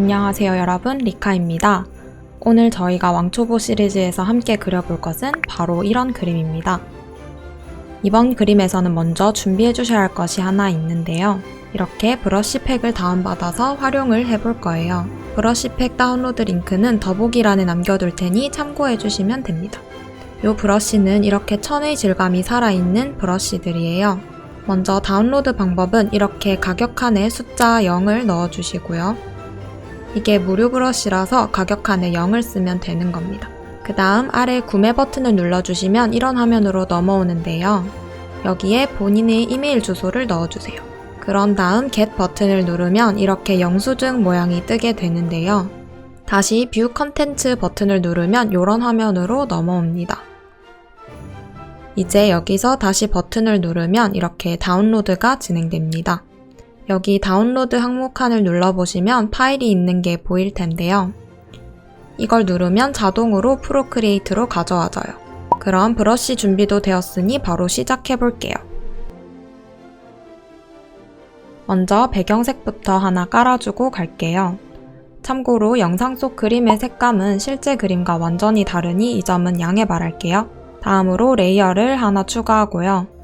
안녕하세요 여러분 리카입니다. 오늘 저희가 왕초보 시리즈에서 함께 그려볼 것은 바로 이런 그림입니다. 이번 그림에서는 먼저 준비해 주셔야 할 것이 하나 있는데요. 이렇게 브러쉬 팩을 다운받아서 활용을 해볼 거예요. 브러쉬 팩 다운로드 링크는 더보기란에 남겨둘 테니 참고해 주시면 됩니다. 이 브러쉬는 이렇게 천의 질감이 살아있는 브러쉬들이에요. 먼저 다운로드 방법은 이렇게 가격칸에 숫자 0을 넣어주시고요. 이게 무료 브러쉬라서 가격 칸에 0을 쓰면 되는 겁니다. 그 다음 아래 구매 버튼을 눌러주시면 이런 화면으로 넘어오는데요. 여기에 본인의 이메일 주소를 넣어주세요. 그런 다음 Get 버튼을 누르면 이렇게 영수증 모양이 뜨게 되는데요. 다시 뷰 컨텐츠 버튼을 누르면 이런 화면으로 넘어옵니다. 이제 여기서 다시 버튼을 누르면 이렇게 다운로드가 진행됩니다. 여기 다운로드 항목칸을 눌러보시면 파일이 있는 게 보일 텐데요. 이걸 누르면 자동으로 프로크리에이트로 가져와져요. 그럼 브러쉬 준비도 되었으니 바로 시작해 볼게요. 먼저 배경색부터 하나 깔아주고 갈게요. 참고로 영상 속 그림의 색감은 실제 그림과 완전히 다르니 이 점은 양해 바랄게요. 다음으로 레이어를 하나 추가하고요.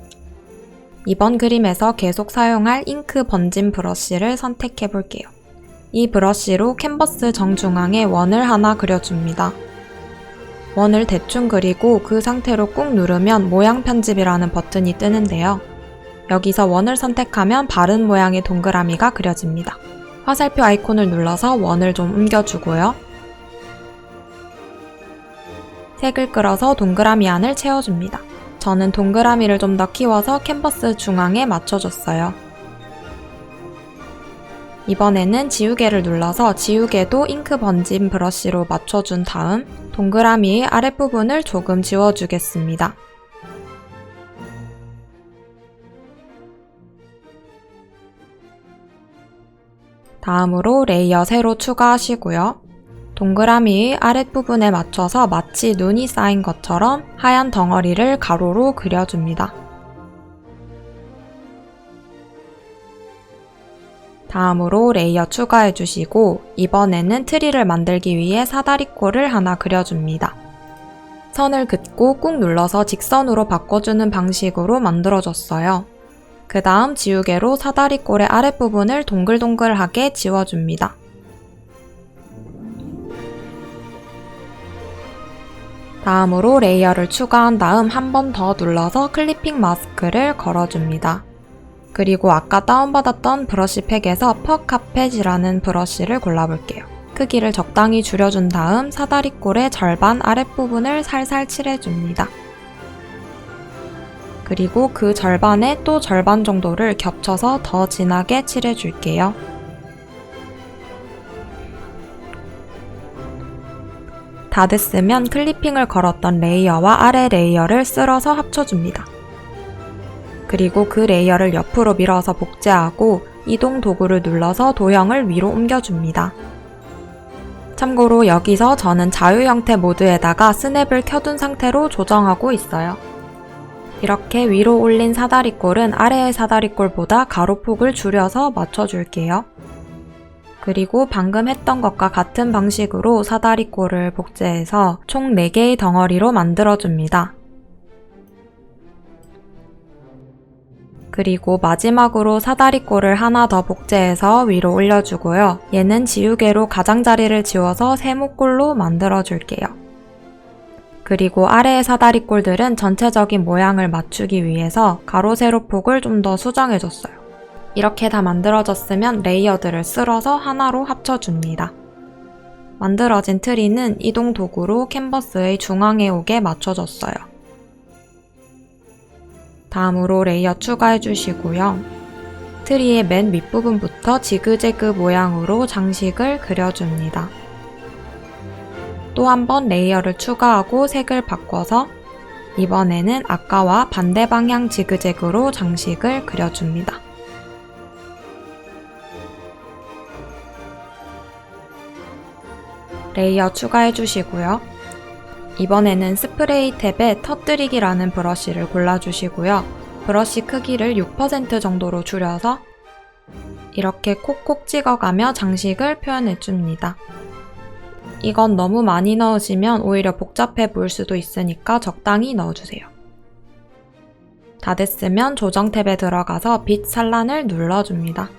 이번 그림에서 계속 사용할 잉크 번진 브러쉬를 선택해 볼게요. 이 브러쉬로 캔버스 정중앙에 원을 하나 그려줍니다. 원을 대충 그리고 그 상태로 꾹 누르면 모양 편집이라는 버튼이 뜨는데요. 여기서 원을 선택하면 바른 모양의 동그라미가 그려집니다. 화살표 아이콘을 눌러서 원을 좀 옮겨주고요. 색을 끌어서 동그라미 안을 채워줍니다. 저는 동그라미를 좀 더 키워서 캔버스 중앙에 맞춰줬어요. 이번에는 지우개를 눌러서 지우개도 잉크 번진 브러쉬로 맞춰준 다음 동그라미의 아랫부분을 조금 지워주겠습니다. 다음으로 레이어 새로 추가하시고요. 동그라미의 아랫부분에 맞춰서 마치 눈이 쌓인 것처럼 하얀 덩어리를 가로로 그려줍니다. 다음으로 레이어 추가해 주시고 이번에는 트리를 만들기 위해 사다리꼴을 하나 그려줍니다. 선을 긋고 꾹 눌러서 직선으로 바꿔주는 방식으로 만들어줬어요. 그 다음 지우개로 사다리꼴의 아랫부분을 동글동글하게 지워줍니다. 다음으로 레이어를 추가한 다음 한 번 더 눌러서 클리핑 마스크를 걸어줍니다. 그리고 아까 다운받았던 브러쉬 팩에서 퍼 카펫이라는 브러쉬를 골라볼게요. 크기를 적당히 줄여준 다음 사다리꼴의 절반 아랫부분을 살살 칠해줍니다. 그리고 그 절반에 또 절반 정도를 겹쳐서 더 진하게 칠해줄게요. 다 됐으면 클리핑을 걸었던 레이어와 아래 레이어를 쓸어서 합쳐줍니다. 그리고 그 레이어를 옆으로 밀어서 복제하고 이동 도구를 눌러서 도형을 위로 옮겨줍니다. 참고로 여기서 저는 자유 형태 모드에다가 스냅을 켜둔 상태로 조정하고 있어요. 이렇게 위로 올린 사다리꼴은 아래의 사다리꼴보다 가로폭을 줄여서 맞춰줄게요. 그리고 방금 했던 것과 같은 방식으로 사다리꼴을 복제해서 총 4개의 덩어리로 만들어줍니다. 그리고 마지막으로 사다리꼴을 하나 더 복제해서 위로 올려주고요. 얘는 지우개로 가장자리를 지워서 세모꼴로 만들어줄게요. 그리고 아래의 사다리꼴들은 전체적인 모양을 맞추기 위해서 가로 세로 폭을 좀 더 수정해줬어요. 이렇게 다 만들어졌으면 레이어들을 쓸어서 하나로 합쳐줍니다. 만들어진 트리는 이동 도구로 캔버스의 중앙에 오게 맞춰줬어요. 다음으로 레이어 추가해 주시고요. 트리의 맨 윗부분부터 지그재그 모양으로 장식을 그려줍니다. 또 한 번 레이어를 추가하고 색을 바꿔서 이번에는 아까와 반대 방향 지그재그로 장식을 그려줍니다. 레이어 추가해 주시고요. 이번에는 스프레이 탭에 터뜨리기라는 브러쉬를 골라주시고요. 브러쉬 크기를 6% 정도로 줄여서 이렇게 콕콕 찍어가며 장식을 표현해 줍니다. 이건 너무 많이 넣으시면 오히려 복잡해 보일 수도 있으니까 적당히 넣어주세요. 다 됐으면 조정 탭에 들어가서 빛 산란을 눌러줍니다.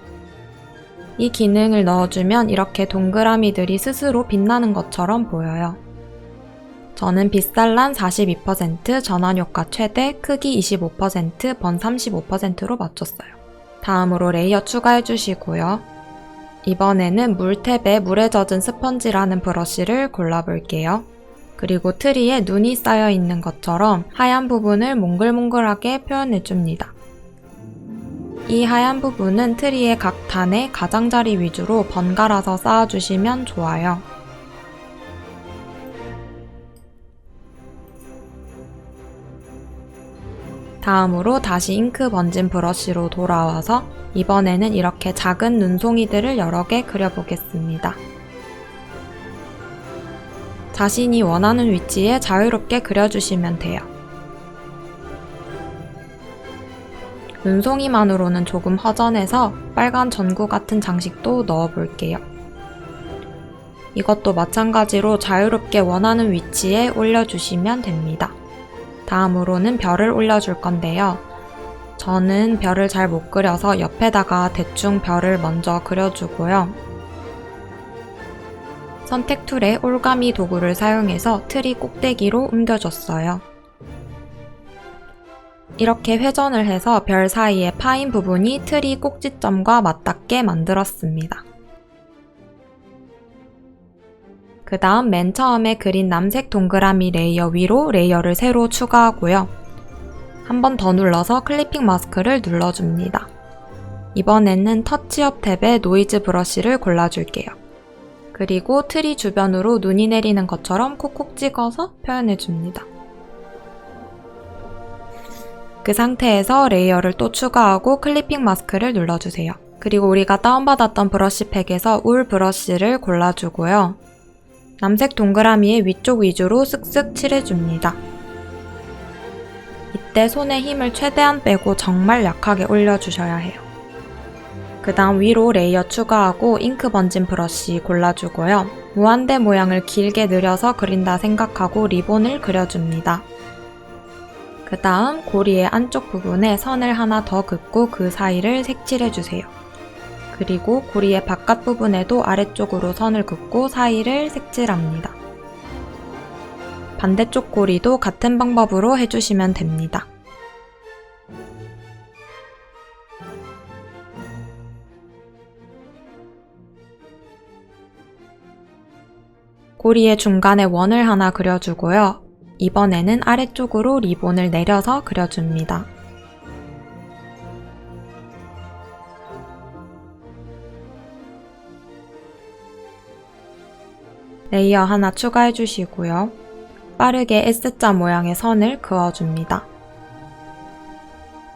이 기능을 넣어주면 이렇게 동그라미들이 스스로 빛나는 것처럼 보여요. 저는 빛산란 42%, 전환효과 최대, 크기 25%, 번 35%로 맞췄어요. 다음으로 레이어 추가해 주시고요. 이번에는 물탭에 물에 젖은 스펀지라는 브러쉬를 골라볼게요. 그리고 트리에 눈이 쌓여 있는 것처럼 하얀 부분을 몽글몽글하게 표현해 줍니다. 이 하얀 부분은 트리의 각 단에 가장자리 위주로 번갈아서 쌓아주시면 좋아요. 다음으로 다시 잉크 번진 브러쉬로 돌아와서 이번에는 이렇게 작은 눈송이들을 여러 개 그려보겠습니다. 자신이 원하는 위치에 자유롭게 그려주시면 돼요. 눈송이만으로는 조금 허전해서 빨간 전구 같은 장식도 넣어볼게요. 이것도 마찬가지로 자유롭게 원하는 위치에 올려주시면 됩니다. 다음으로는 별을 올려줄 건데요. 저는 별을 잘 못 그려서 옆에다가 대충 별을 먼저 그려주고요. 선택 툴에 올가미 도구를 사용해서 트리 꼭대기로 옮겨줬어요. 이렇게 회전을 해서 별 사이에 파인 부분이 트리 꼭지점과 맞닿게 만들었습니다. 그 다음 맨 처음에 그린 남색 동그라미 레이어 위로 레이어를 새로 추가하고요. 한 번 더 눌러서 클리핑 마스크를 눌러줍니다. 이번에는 터치업 탭에 노이즈 브러쉬를 골라줄게요. 그리고 트리 주변으로 눈이 내리는 것처럼 콕콕 찍어서 표현해줍니다. 그 상태에서 레이어를 또 추가하고 클리핑 마스크를 눌러주세요. 그리고 우리가 다운받았던 브러쉬 팩에서 울 브러쉬를 골라주고요. 남색 동그라미의 위쪽 위주로 쓱쓱 칠해줍니다. 이때 손에 힘을 최대한 빼고 정말 약하게 올려주셔야 해요. 그 다음 위로 레이어 추가하고 잉크 번진 브러쉬 골라주고요. 무한대 모양을 길게 늘려서 그린다 생각하고 리본을 그려줍니다. 그 다음 고리의 안쪽 부분에 선을 하나 더 긋고 그 사이를 색칠해주세요. 그리고 고리의 바깥 부분에도 아래쪽으로 선을 긋고 사이를 색칠합니다. 반대쪽 고리도 같은 방법으로 해주시면 됩니다. 고리의 중간에 원을 하나 그려주고요. 이번에는 아래쪽으로 리본을 내려서 그려줍니다. 레이어 하나 추가해 주시고요. 빠르게 S자 모양의 선을 그어줍니다.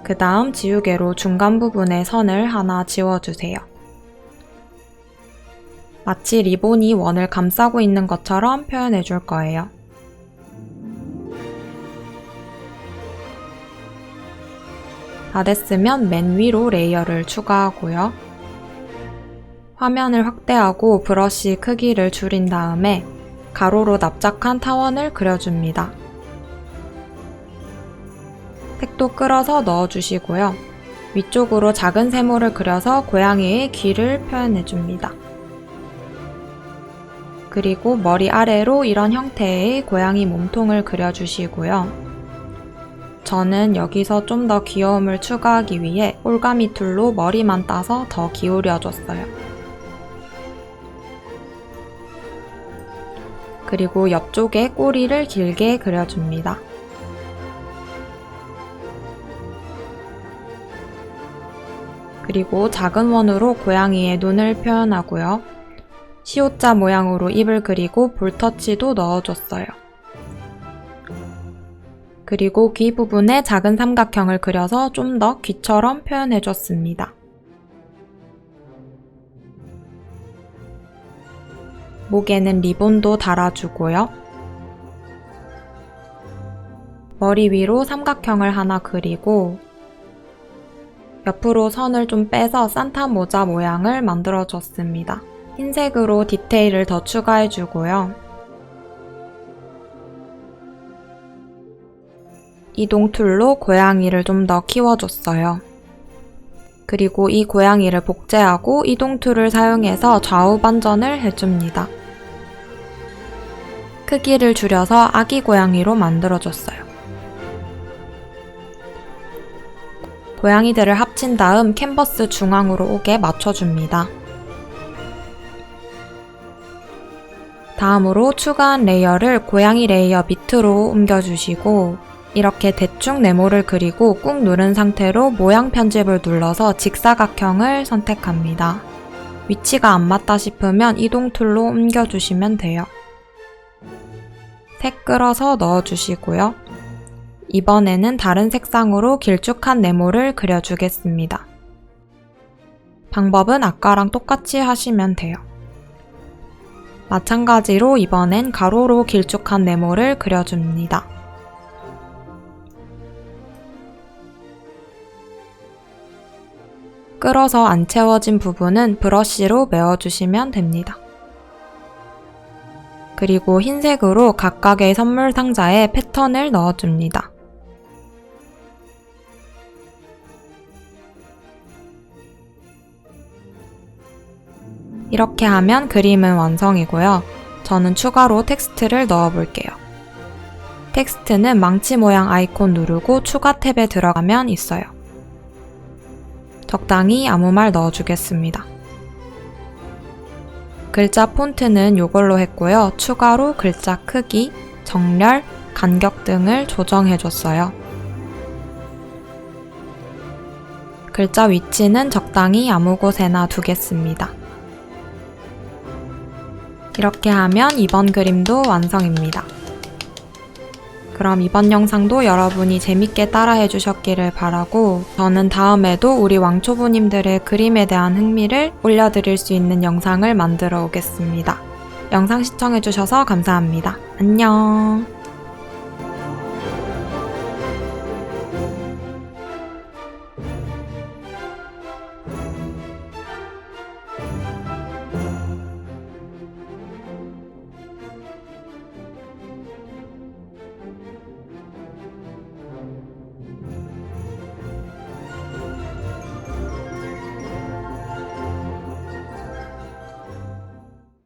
그 다음 지우개로 중간 부분에 선을 하나 지워주세요. 마치 리본이 원을 감싸고 있는 것처럼 표현해 줄 거예요. 다 됐으면 맨 위로 레이어를 추가하고요. 화면을 확대하고 브러쉬 크기를 줄인 다음에 가로로 납작한 타원을 그려줍니다. 색도 끌어서 넣어주시고요. 위쪽으로 작은 세모를 그려서 고양이의 귀를 표현해줍니다. 그리고 머리 아래로 이런 형태의 고양이 몸통을 그려주시고요. 저는 여기서 좀 더 귀여움을 추가하기 위해 올가미 툴로 머리만 따서 더 기울여줬어요. 그리고 옆쪽에 꼬리를 길게 그려줍니다. 그리고 작은 원으로 고양이의 눈을 표현하고요. 시옷자 모양으로 입을 그리고 볼터치도 넣어줬어요. 그리고 귀 부분에 작은 삼각형을 그려서 좀 더 귀처럼 표현해 줬습니다. 목에는 리본도 달아주고요. 머리 위로 삼각형을 하나 그리고 옆으로 선을 좀 빼서 산타 모자 모양을 만들어 줬습니다. 흰색으로 디테일을 더 추가해 주고요. 이동 툴로 고양이를 좀 더 키워줬어요. 그리고 이 고양이를 복제하고 이동 툴을 사용해서 좌우 반전을 해줍니다. 크기를 줄여서 아기 고양이로 만들어줬어요. 고양이들을 합친 다음 캔버스 중앙으로 오게 맞춰줍니다. 다음으로 추가한 레이어를 고양이 레이어 밑으로 옮겨주시고 이렇게 대충 네모를 그리고 꾹 누른 상태로 모양 편집을 눌러서 직사각형을 선택합니다. 위치가 안 맞다 싶으면 이동 툴로 옮겨주시면 돼요. 색 끌어서 넣어주시고요. 이번에는 다른 색상으로 길쭉한 네모를 그려주겠습니다. 방법은 아까랑 똑같이 하시면 돼요. 마찬가지로 이번엔 가로로 길쭉한 네모를 그려줍니다. 끌어서 안 채워진 부분은 브러쉬로 메워주시면 됩니다. 그리고 흰색으로 각각의 선물 상자에 패턴을 넣어줍니다. 이렇게 하면 그림은 완성이고요. 저는 추가로 텍스트를 넣어볼게요. 텍스트는 망치 모양 아이콘 누르고 추가 탭에 들어가면 있어요. 적당히 아무 말 넣어주겠습니다. 글자 폰트는 이걸로 했고요. 추가로 글자 크기, 정렬, 간격 등을 조정해줬어요. 글자 위치는 적당히 아무 곳에나 두겠습니다. 이렇게 하면 이번 그림도 완성입니다. 그럼 이번 영상도 여러분이 재밌게 따라해 주셨기를 바라고 저는 다음에도 우리 왕초보님들의 그림에 대한 흥미를 올려드릴 수 있는 영상을 만들어 오겠습니다. 영상 시청해 주셔서 감사합니다. 안녕.